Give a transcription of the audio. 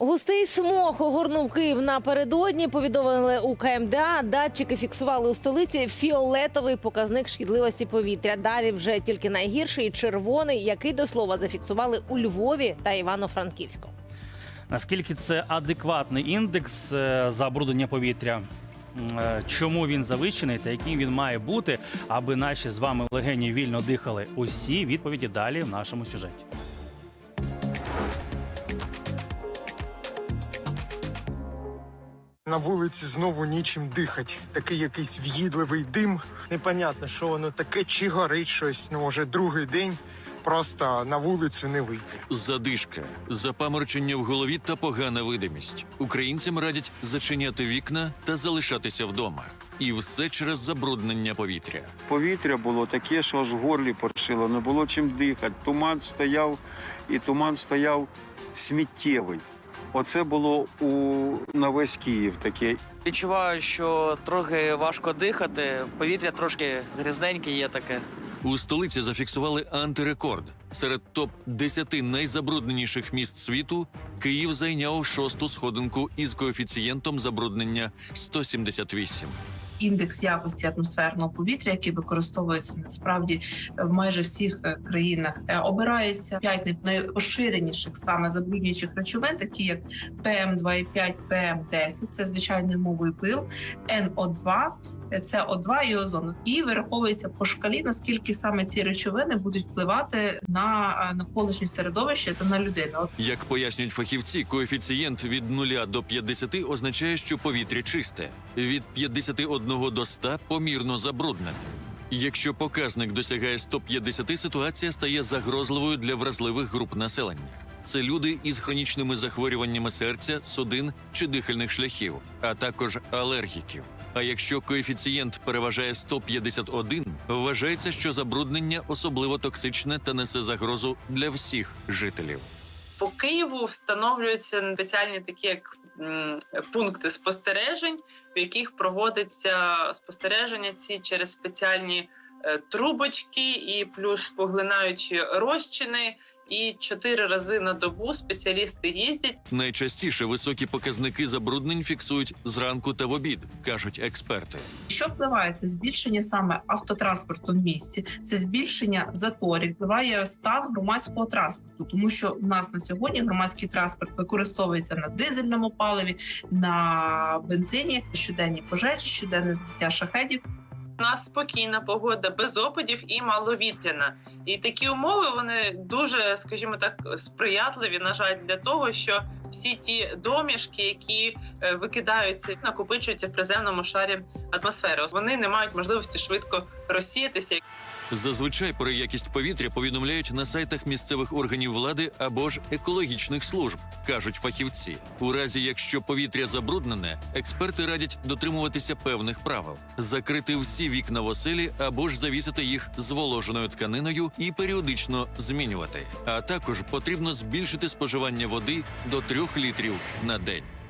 Густий смог огорнув Київ напередодні. Повідомили у КМДА. Датчики фіксували у столиці фіолетовий показник шкідливості повітря. Далі вже тільки найгірший червоний, який до слова зафіксували у Львові та Івано-Франківську. Наскільки це адекватний індекс е, забруднення повітря? Е, Чому він завищений та яким він має бути, аби наші з вами легені вільно дихали? Усі відповіді далі в нашому сюжеті. На вулиці знову нічим дихать. Такий якийсь в'їдливий дим. Непонятно, що воно таке, чи горить щось. Ну, може, другий день просто на вулицю не вийти. Задишка, запаморочення в голові та погана видимість. Українцям радять зачиняти вікна та залишатися вдома. І все через забруднення повітря. Повітря було таке, що аж в горлі поршило, не було чим дихати. Туман стояв, і туман стояв сміттєвий. Оце було у на весь Київ таке. Відчуваю, що трохи важко дихати, повітря трошки грязненьке є таке. У столиці зафіксували антирекорд. Серед топ 10 найзабрудненіших міст світу Київ зайняв шосту сходинку із коефіцієнтом забруднення 178. Індекс якості атмосферного повітря, який використовується насправді в майже всіх е, країнах, е, обирається п'ять найпоширеніших саме забруднюючих речовин, такі як ПМ2,5, ПМ10, це звичайний мовою пил, НО2, е, це О2 і озон. І вираховується по шкалі, наскільки саме ці речовини будуть впливати на е, навколишнє середовище та на людину. Як пояснюють фахівці, коефіцієнт від 0 до 50 означає, що повітря чисте, від 51 до 100 – помірно забруднене. Якщо показник досягає 150, ситуація стає загрозливою для вразливих груп населення. Це люди із хронічними захворюваннями серця, судин чи дихальних шляхів, а також алергіків. А якщо коефіцієнт переважає 151, вважається, що забруднення особливо токсичне та несе загрозу для всіх жителів. по Києву встановлюються спеціальні такі як пункти спостережень, в яких проводиться спостереження ці через спеціальні трубочки і плюс поглинаючі розчини. І чотири рази на добу спеціалісти їздять Найчастіше високі показники забруднень фіксують зранку та в обід, кажуть експерти. Що впливає? Це збільшення саме автотранспорту в місті, це збільшення заторів, впливає стан громадського транспорту, тому що в нас на сьогодні громадський транспорт використовується на дизельному паливі, на бензині, щоденні пожежі, щоденне збиття шахедів. У нас спокійна погода, без опадів і маловітряна. І такі умови вони дуже, скажімо так, сприятливі, на жаль, для того, що всі ті домішки, які е, викидаються, накопичуються в приземному шарі атмосфери. Вони не мають можливості швидко розсіятися. Зазвичай про якість повітря повідомляють на сайтах місцевих органів влади або ж екологічних служб, кажуть фахівці. У разі, якщо повітря забруднене, експерти радять дотримуватися певних правил: закрити всі вікна в оселі або ж завісити їх зволоженою тканиною і періодично змінювати. А також потрібно збільшити споживання води до 3 літрів на день.